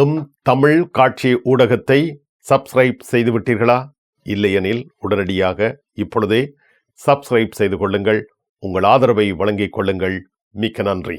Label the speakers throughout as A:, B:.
A: M Tamil காட்சி ஊடகத்தை subscribe செய்துவிட்டீர்களா? இல்லையெனில் உடனடியாக இப்பொழுதே சப்ஸ்கிரைப் செய்து கொள்ளுங்கள். உங்கள் ஆதரவை வழங்கிக் கொள்ளுங்கள். மிக்க நன்றி.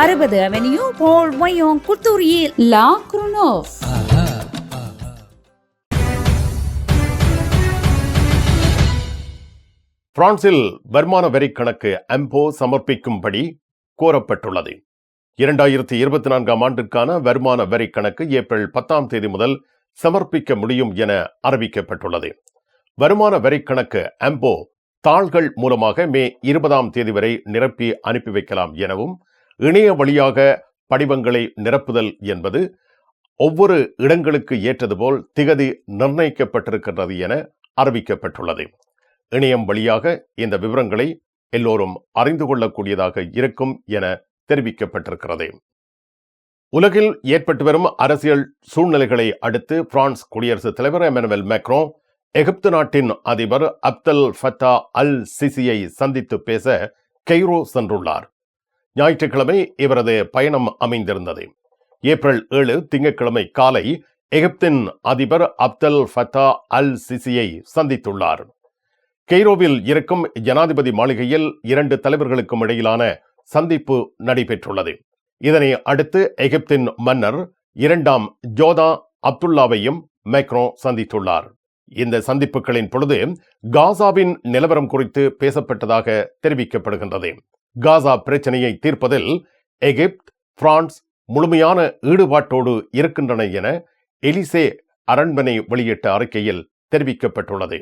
B: அறுபது அவென்யூ போல் மயோங் குத்தூரியில் லா குருனோவ்
A: பிரான்சில் வருமான வரி கணக்கு அம்போ சமர்ப்பிக்கும்படி கோரப்பட்டுள்ளது. இரண்டாயிரத்தி இருபத்தி நான்காம் ஆண்டுக்கான வருமான வரி கணக்கு ஏப்ரல் பத்தாம் தேதி முதல் சமர்ப்பிக்க முடியும் என அறிவிக்கப்பட்டுள்ளது. வருமான வரி கணக்கு அம்போ தாள்கள் மூலமாக மே இருபதாம் தேதி வரை நிரப்பி அனுப்பி வைக்கலாம் எனவும் இணைய வழியாக படிவங்களை நிரப்புதல் என்பது ஒவ்வொரு இடங்களுக்கு ஏற்றது போல் திகதி நிர்ணயிக்கப்பட்டிருக்கின்றது என அறிவிக்கப்பட்டுள்ளது. இணையம் வழியாக இந்த விவரங்களை எல்லோரும் அறிந்து கொள்ளக்கூடியதாக இருக்கும் என தெரிவிக்கப்பட்டிருக்கிறது. உலகில் ஏற்பட்டு வரும் அரசியல் சூழ்நிலைகளை அடுத்து பிரான்ஸ் குடியரசுத் தலைவர் எமனுவல் மேக்ரோ எகிப்து நாட்டின் அதிபர் அப்தல் ஃபத்தா அல் சிசியை சந்தித்து பேச கெய்ரோ சென்றுள்ளார். ஞாயிற்றுக்கிழமை இவரது பயணம் அமைந்திருந்தது. ஏப்ரல் ஏழு திங்கட்கிழமை காலை எகிப்தின் அதிபர் அப்தல் ஃபத்தா அல் சிசியை சந்தித்துள்ளார். கெய்ரோவில் இருக்கும் ஜனாதிபதி மாளிகையில் இரண்டு தலைவர்களுக்கும் இடையிலான சந்திப்பு நடைபெற்றுள்ளது. இதனை அடுத்து எகிப்தின் மன்னர் இரண்டாம் ஜோதா அப்துல்லாவையும் மேக்ரோ சந்தித்துள்ளார். இந்த சந்திப்புகளின் பொழுது காசாவின் நிலவரம் குறித்து பேசப்பட்டதாக தெரிவிக்கப்படுகின்றது. காசா பிரச்சனையை தீர்ப்பதில் எகிப்த் பிரான்ஸ் முழுமையான ஈடுபாட்டோடு இருக்கின்றன என எலிசே அரண்மனை வெளியிட்ட அறிக்கையில் தெரிவிக்கப்பட்டுள்ளது.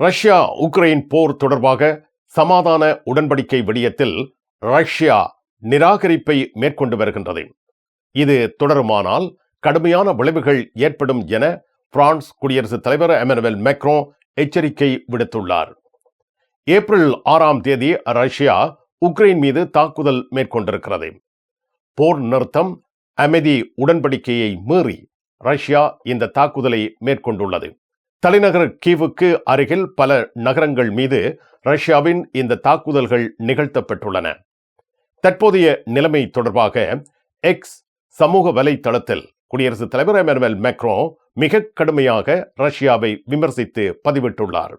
A: ரஷ்யா உக்ரைன் போர் தொடர்பாக சமாதான உடன்படிக்கை விடயத்தில் ரஷ்யா நிராகரிப்பை மேற்கொண்டு வருகின்றது. இது தொடருமானால் கடுமையான விளைவுகள் ஏற்படும் என பிரான்ஸ் குடியரசுத் தலைவர் எமனுவல் மெக்ரோ எச்சரிக்கை விடுத்துள்ளார். ஏப்ரல் ஆறாம் தேதி ரஷ்யா உக்ரைன் மீது தாக்குதல் மேற்கொண்டிருக்கிறது. போர் நிறுத்தம் அமைதி உடன்படிக்கையை மீறி ரஷ்யா இந்த தாக்குதலை மேற்கொண்டுள்ளது. தலைநகர் கீவுக்கு அருகில் பல நகரங்கள் மீது ரஷ்யாவின் இந்த தாக்குதல்கள் நிகழ்த்தப்பட்டுள்ளன. தற்போதைய நிலைமை தொடர்பாக எக்ஸ் சமூக வலைத்தளத்தில் குடியரசுத் தலைவர் எமனுவல் மேக்ரோ மிக கடுமையாக ரஷ்யாவை விமர்சித்து பதிவிட்டுள்ளார்.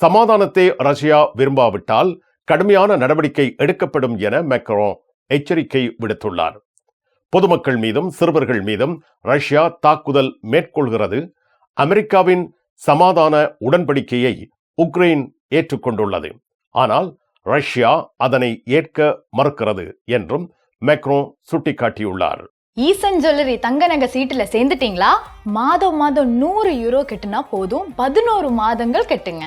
A: சமாதானத்தை ரஷ்யா விரும்பாவிட்டால் கடுமையான நடவடிக்கை எடுக்கப்படும் என மெக்ரோ எச்சரிக்கை விடுத்துள்ளார். பொதுமக்கள் மீதும் சிறுவர்கள் மீதும் ரஷ்யா தாக்குதல் மேற்கொள்கிறது. அமெரிக்காவின் சமாதான உடன்படிக்கையை உக்ரைன் ஏற்றுக்கொண்டுள்ளது. ஆனால் ரஷ்யா அதனை ஏற்க மறுக்கிறது என்றும் மேக்ரோ சுட்டிக்காட்டியுள்ளார்.
C: ஈசன் ஜுவல்லரி தங்க நகை சீட்டுல சேர்ந்துட்டீங்களா? மாதம் மாதம் நூறு யூரோ கெட்டுனா போதும். பதினோரு மாதங்கள் கெட்டுங்க.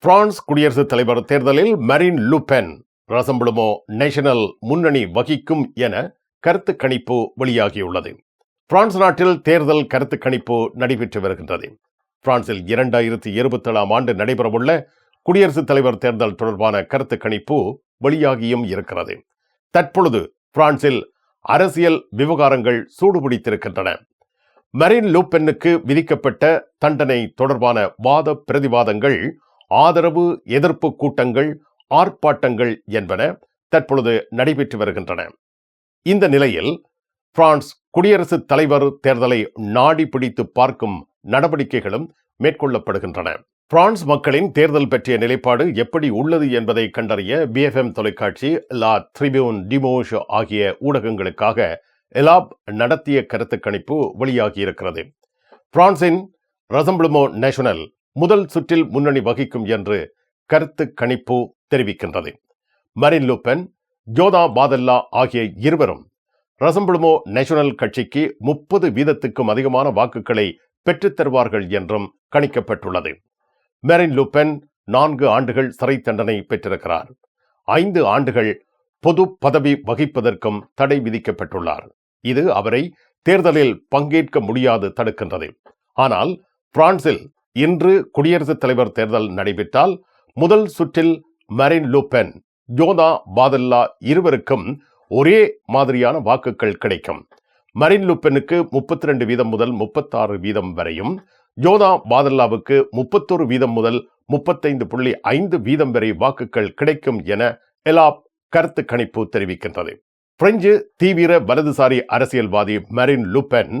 A: பிரான்ஸ் குடியரசுத் தலைவர் தேர்தலில் மரின் லுபென் ரசம்புளமோ நேஷனல் முன்னணி வகிக்கும் என கருத்து கணிப்பு வெளியாகியுள்ளது. பிரான்ஸ் நாட்டில் தேர்தல் கருத்து கணிப்பு நடைபெற்று வருகின்றது. பிரான்சில் இரண்டாயிரத்தி இருபத்தேழாம் ஆண்டு நடைபெறவுள்ள குடியரசுத் தலைவர் தேர்தல் தொடர்பான கருத்து கணிப்பு வெளியாகியும் இருக்கிறது. தற்பொழுது பிரான்சில் அரசியல் விவகாரங்கள் சூடுபிடித்திருக்கின்றன. மரின் லூபென்னுக்கு விதிக்கப்பட்ட தண்டனை தொடர்பான வாத பிரதிவாதங்கள் ஆதரவு எதிர்ப்பு கூட்டங்கள் ஆர்ப்பாட்டங்கள் என்பன தற்பொழுது நடைபெற்று வருகின்றன. இந்த நிலையில் பிரான்ஸ் குடியரசுத் தலைவர் தேர்தலை நாடி பிடித்து பார்க்கும் நடவடிக்கைகளும் மேற்கொள்ளப்படுகின்றன. பிரான்ஸ் மக்களின் தேர்தல் பற்றிய நிலைப்பாடு எப்படி உள்ளது என்பதை கண்டறிய பிஎஃப்எம் தொலைக்காட்சி லா ட்ரிபியூன் டிமோஷ் ஆகிய ஊடகங்களுக்காக எலாப் நடத்திய கருத்து கணிப்பு வெளியாகியிருக்கிறது. பிரான்சின் ரசம்பிளுமோ நேஷனல் முதல் சுற்றில் முன்னணி வகிக்கும் என்று கருத்து கணிப்பு தெரிவிக்கின்றது. மரின் லூப்பன் ஜோதா பாதல்லா ஆகிய இருவரும் ரசம்பிளுமோ நேஷனல் கட்சிக்கு முப்பது வீதத்துக்கும் அதிகமான வாக்குகளை பெற்றுத் தருவார்கள் என்றும் கணிக்கப்பட்டுள்ளது. மெரின் லூப்பென் நான்கு ஆண்டுகள் சிறை தண்டனை பெற்றிருக்கிறார். ஐந்து ஆண்டுகள் பொது பதவி வகிப்பதற்கும் தடை விதிக்கப்பட்டுள்ளார். இது அவரை தேர்தலில் பங்கேற்க முடியாது தடுக்கின்றது. ஆனால் பிரான்சில் இன்று குடியரசுத் தலைவர் தேர்தல் நடைபெற்றால் முதல் சுற்றில் மரின் லூப்பென் ஜோதா பாதல்லா இருவருக்கும் ஒரே மாதிரியான வாக்குகள் கிடைக்கும். மரின் லூப்பெனுக்கு முப்பத்தி ரெண்டு வீதம் முதல் முப்பத்தாறு வீதம் வரையும் ஜோதா பாதல்லாவுக்கு முப்பத்தொரு வீதம் முதல் முப்பத்தைந்து புள்ளி ஐந்து வீதம் வரை வாக்குகள் கிடைக்கும் என எலாப் கருத்து கணிப்பு தெரிவிக்கின்றது. பிரெஞ்சு தீவிர வலதுசாரி அரசியல்வாதி மரின் லுபென்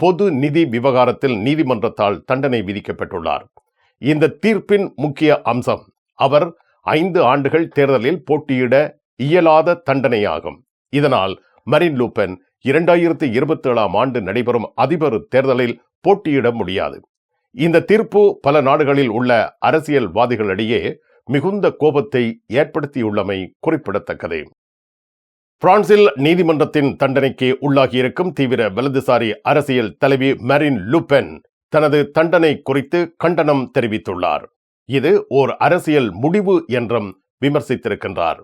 A: பொது நிதி விவகாரத்தில் நீதிமன்றத்தால் தண்டனை விதிக்கப்பட்டுள்ளார். இந்த தீர்ப்பின் முக்கிய அம்சம் அவர் ஐந்து ஆண்டுகள் தேர்தலில் போட்டியிட இயலாத தண்டனையாகும். இதனால் மரின் லூப்பென் இரண்டாயிரத்தி இருபத்தி ஏழாம் ஆண்டு நடைபெறும் அதிபர் தேர்தலில் போட்டியிட முடியாது. இந்த தீர்ப்பு பல நாடுகளில் உள்ள அரசியல்வாதிகளிடையே மிகுந்த கோபத்தை ஏற்படுத்தியுள்ளமை குறிப்பிடத்தக்கது. பிரான்சில் நீதிமன்றத்தின் தண்டனைக்கு உள்ளாகியிருக்கும் தீவிர வலதுசாரி அரசியல் தலைவி மரின் லுபென் தனது தண்டனை குறித்து கண்டனம் தெரிவித்துள்ளார். இது ஓர் அரசியல் முடிவு என்றும் விமர்சித்திருக்கின்றார்.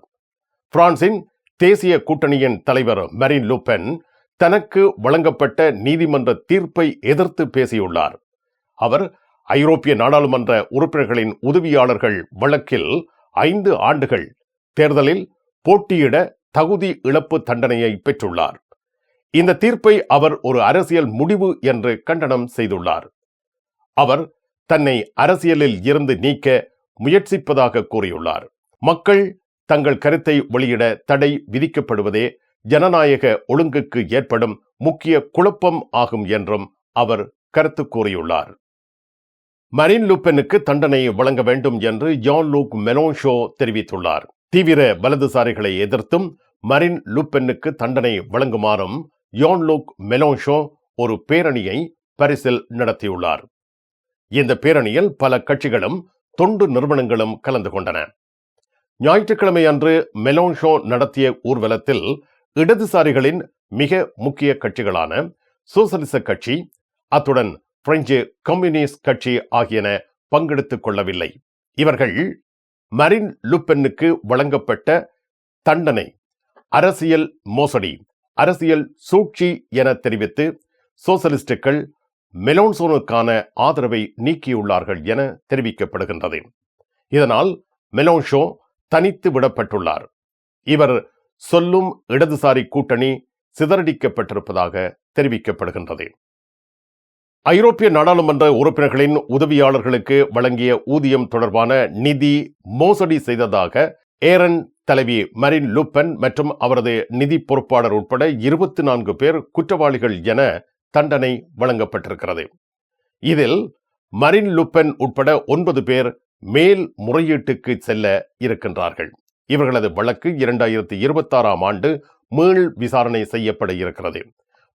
A: பிரான்சின் தேசிய கூட்டணியின் தலைவர் மரின் லுபென் தனக்கு வழங்கப்பட்ட நீதிமன்ற தீர்ப்பை எதிர்த்து பேசியுள்ளார். அவர் ஐரோப்பிய நாடாளுமன்ற உறுப்பினர்களின் உதவியாளர்கள் வழக்கில் ஐந்து ஆண்டுகள் தேர்தலில் போட்டியிட தகுதி இழப்பு தண்டனையை பெற்றுள்ளார். இந்த தீர்ப்பை அவர் ஒரு அரசியல் முடிவு என்று கண்டனம் செய்துள்ளார். அவர் தன்னை அரசியலில் இருந்து நீக்க முயற்சிப்பதாக கூறியுள்ளார். மக்கள் தங்கள் கருத்தை வெளியிட தடை விதிக்கப்படுவதே ஜனநாயக ஒழுங்குக்கு ஏற்படும் முக்கிய குழப்பம் ஆகும் என்றும் அவர் கருத்து கூறியுள்ளார். மரின் லுப்பெனுக்கு தண்டனை வழங்க வேண்டும் என்று ஜான் லூக் மெனோஷோ தெரிவித்துள்ளார். தீவிர வலதுசாரிகளை எதிர்த்தும் மரின் லுப்பென்னுக்கு தண்டனை வழங்குமாறும் யோன்லூக் மெலோன்ஷோ மெலோஷோ ஒரு பேரணியை பரிசில் நடத்தியுள்ளார். இந்த பேரணியில் பல கட்சிகளும் தொண்டு நிறுவனங்களும் கலந்து கொண்டன. ஞாயிற்றுக்கிழமை அன்று மெலோன்ஷோ நடத்திய ஊர்வலத்தில் இடதுசாரிகளின் மிக முக்கிய கட்சிகளான சோசலிச கட்சி அத்துடன் பிரெஞ்சு கம்யூனிஸ்ட் கட்சி ஆகியன பங்கெடுத்துக் கொள்ளவில்லை. இவர்கள் மரின் லுப்பென்னுக்கு வழங்கப்பட்ட தண்டனை அரசியல் மோசடி அரசியல் சூழ்ச்சி என தெரிவித்து சோசலிஸ்டுகள் மெலோன்சோனுக்கான ஆதரவை நீக்கியுள்ளார்கள் என தெரிவிக்கப்படுகின்றது. இதனால் மெலோன்ஷோ தனித்து விடப்பட்டுள்ளார். இவர் சொல்லும் இடதுசாரி கூட்டணி சிதறடிக்கப்பட்டிருப்பதாக தெரிவிக்கப்படுகின்றது. ஐரோப்பிய நாடாளுமன்ற உறுப்பினர்களின் உதவியாளர்களுக்கு வழங்கிய ஊதியம் தொடர்பான நிதி மோசடி செய்ததாக ஏரன் தலைவி மரின் லூப்பன் மற்றும் அவரது நிதி பொறுப்பாளர் உட்பட இருபத்தி நான்கு பேர் குற்றவாளிகள் என தண்டனை வழங்கப்பட்டிருக்கிறது. இதில் மரின் லுப்பன் உட்பட ஒன்பது பேர் மேல் முறையீட்டுக்கு செல்ல இருக்கின்றார்கள். இவர்களது வழக்கு இரண்டாயிரத்தி இருபத்தாறாம் ஆண்டு மீள் விசாரணை செய்யப்பட இருக்கிறது.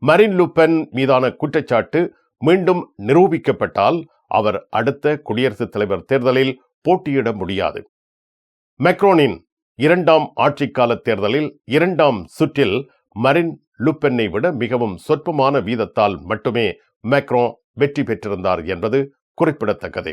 A: மரின் லுப்பன் மீதான குற்றச்சாட்டு மீண்டும் நிரூபிக்கப்பட்டால் அவர் அடுத்த குடியரசுத் தலைவர் தேர்தலில் போட்டியிட முடியாது. மெக்ரோனின் இரண்டாம் ஆட்சிக்கால தேர்தலில் இரண்டாம் சுற்றில் மரின் லுப்பென்னை விட மிகவும் சொற்பமான வீதத்தால் மட்டுமே மேக்ரோ வெற்றி பெற்றிருந்தார் என்பது குறிப்பிடத்தக்கது.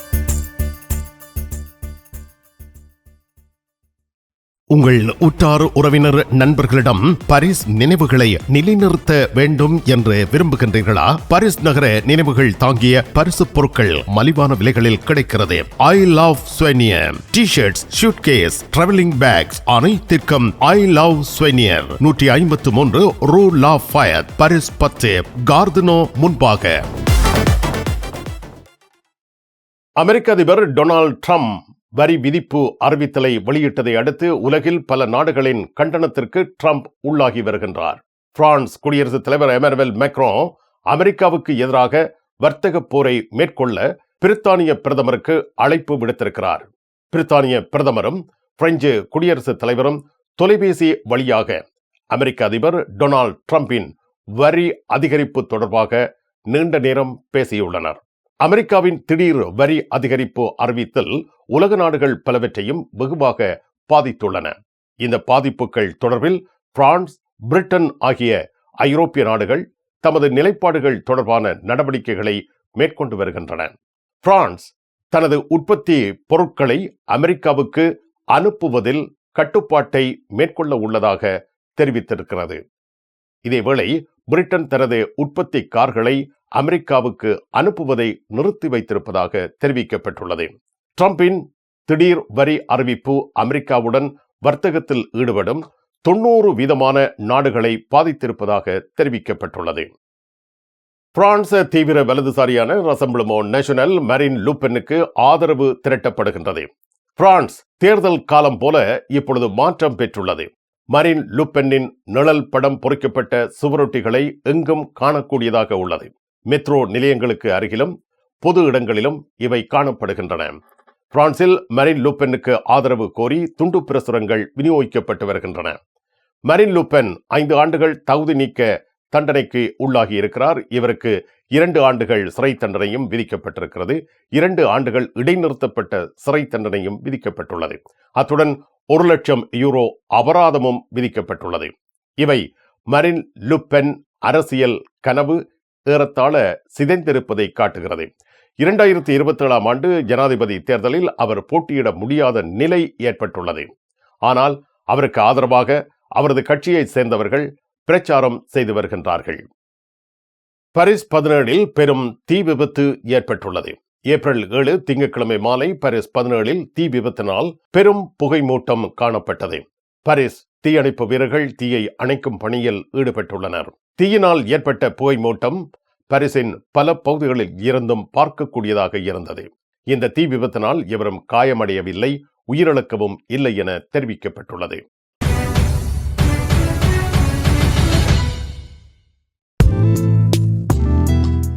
A: உங்கள் உற்றார் உறவினர் நண்பர்களிடம் பரிஸ் நினைவுகளை நிலைநிறுத்த வேண்டும் என்று விரும்புகின்றீர்களா? பரிஸ் நகர நினைவுகள் தாங்கிய பரிசு பொருட்கள் மலிவான விலைகளில் கிடைக்கிறது. I love souvenir T shirts suitcase travelling bags அனைத்திற்கும் ஐ லவ் ஸ்வெனியர் நூற்றி ஐம்பத்து மூன்று ரூ லா ஃபயர் பரிஸ் பத்து கார்தனோ முன்பாக. அமெரிக்க அதிபர் டொனால்ட் ட்ரம்ப் வரி விதிப்பு அறிவித்தலை வெளியிட்டதை அடுத்து உலகில் பல நாடுகளின் கண்டனத்திற்கு ட்ரம்ப் உள்ளாகி வருகின்றார். பிரான்ஸ் குடியரசுத் தலைவர் எமனுவல் மேக்ரோ அமெரிக்காவுக்கு எதிராக வர்த்தக போரை மேற்கொள்ள பிரித்தானிய பிரதமருக்கு அழைப்பு விடுத்திருக்கிறார். பிரித்தானிய பிரதமரும் பிரெஞ்சு குடியரசுத் தலைவரும் தொலைபேசி வழியாக அமெரிக்க அதிபர் டொனால்ட் ட்ரம்பின் வரி அதிகரிப்பு தொடர்பாக நீண்ட நேரம் பேசியுள்ளனர். அமெரிக்காவின் திடீர் வரி அதிகரிப்பு அறிவித்தல் உலக நாடுகள் பலவற்றையும் வெகுவாக பாதித்துள்ளன. இந்த பாதிப்புகள் தொடர்பில் பிரான்ஸ் பிரிட்டன் ஆகிய ஐரோப்பிய நாடுகள் தமது நிலைப்பாடுகள் தொடர்பான நடவடிக்கைகளை மேற்கொண்டு வருகின்றன. பிரான்ஸ் தனது உற்பத்தி பொருட்களை அமெரிக்காவுக்கு அனுப்புவதில் கட்டுப்பாட்டை மேற்கொள்ள உள்ளதாக தெரிவித்திருக்கிறது. இதேவேளை பிரிட்டன் தனது உற்பத்தி கார்களை அமெரிக்காவுக்கு அனுப்புவதை நிறுத்தி வைத்திருப்பதாக தெரிவிக்கப்பட்டுள்ளது. ட்ரம்பின் திடீர் வரி அறிவிப்பு அமெரிக்காவுடன் வர்த்தகத்தில் ஈடுபடும் தொன்னூறு வீதமான நாடுகளை பாதித்திருப்பதாக தெரிவிக்கப்பட்டுள்ளது.
D: பிரான்ஸ் தீவிர வலதுசாரியான ரசம்பிளமோ நேஷனல் மரின் லூப்பெனுக்கு ஆதரவு திரட்டப்படுகின்றது. பிரான்ஸ் தேர்தல் காலம் போல இப்பொழுது மாற்றம் பெற்றுள்ளது. மரின் லுப்பென்னின் நிழல் படம் பொறிக்கப்பட்ட சுவரொட்டிகளை எங்கும் காணக்கூடியதாக உள்ளது. மெட்ரோ நிலையங்களுக்கு அருகிலும் பொது இடங்களிலும் இவை காணப்படுகின்றன. பிரான்சில் மரின் லூப்பெனுக்கு ஆதரவு கோரி துண்டு பிரசுரங்கள் விநியோகிக்கப்பட்டு வருகின்றன. மரின் லூப்பென் ஐந்து ஆண்டுகள் தகுதி நீக்க தண்டனைக்கு உள்ளாகி இருக்கிறார். இவருக்கு இரண்டு ஆண்டுகள் சிறை தண்டனையும் விதிக்கப்பட்டிருக்கிறது. இரண்டு ஆண்டுகள் இடைநிறுத்தப்பட்ட சிறை தண்டனையும் விதிக்கப்பட்டுள்ளது. அத்துடன் ஒரு லட்சம் யூரோ அபராதமும் விதிக்கப்பட்டுள்ளது. இவை மரின் லுப்பென் அரசியல் கனவு ஏறத்தாழ சிதைந்திருப்பதை காட்டுகிறது. இரண்டாயிரத்தி இருபத்தி ஏழாம் ஆண்டு ஜனாதிபதி தேர்தலில் அவர் போட்டியிட முடியாத நிலை ஏற்பட்டுள்ளது. ஆனால் அவருக்கு ஆதரவாக அவரது கட்சியைச் சேர்ந்தவர்கள் பிரச்சாரம் செய்து வருகின்றார்கள். பரிஸ் பதினேழில் பெரும் தீ விபத்து ஏற்பட்டுள்ளது. ஏப்ரல் ஏழு திங்கட்கிழமை மாலை பரிஸ் பதினேழில் தீ விபத்தினால் பெரும் புகை மூட்டம் காணப்பட்டது. பரிஸ் தீயணைப்பு வீரர்கள் தீயை அணைக்கும் பணியில் ஈடுபட்டுள்ளனர். தீயினால் ஏற்பட்ட புகை மூட்டம் பரிசின் பல பகுதிகளில் இருந்தும் பார்க்கக்கூடியதாக இருந்தது. இந்த தீ விபத்தினால் எவரும் காயமடையவில்லை உயிரிழக்கவும் இல்லை என தெரிவிக்கப்பட்டுள்ளது.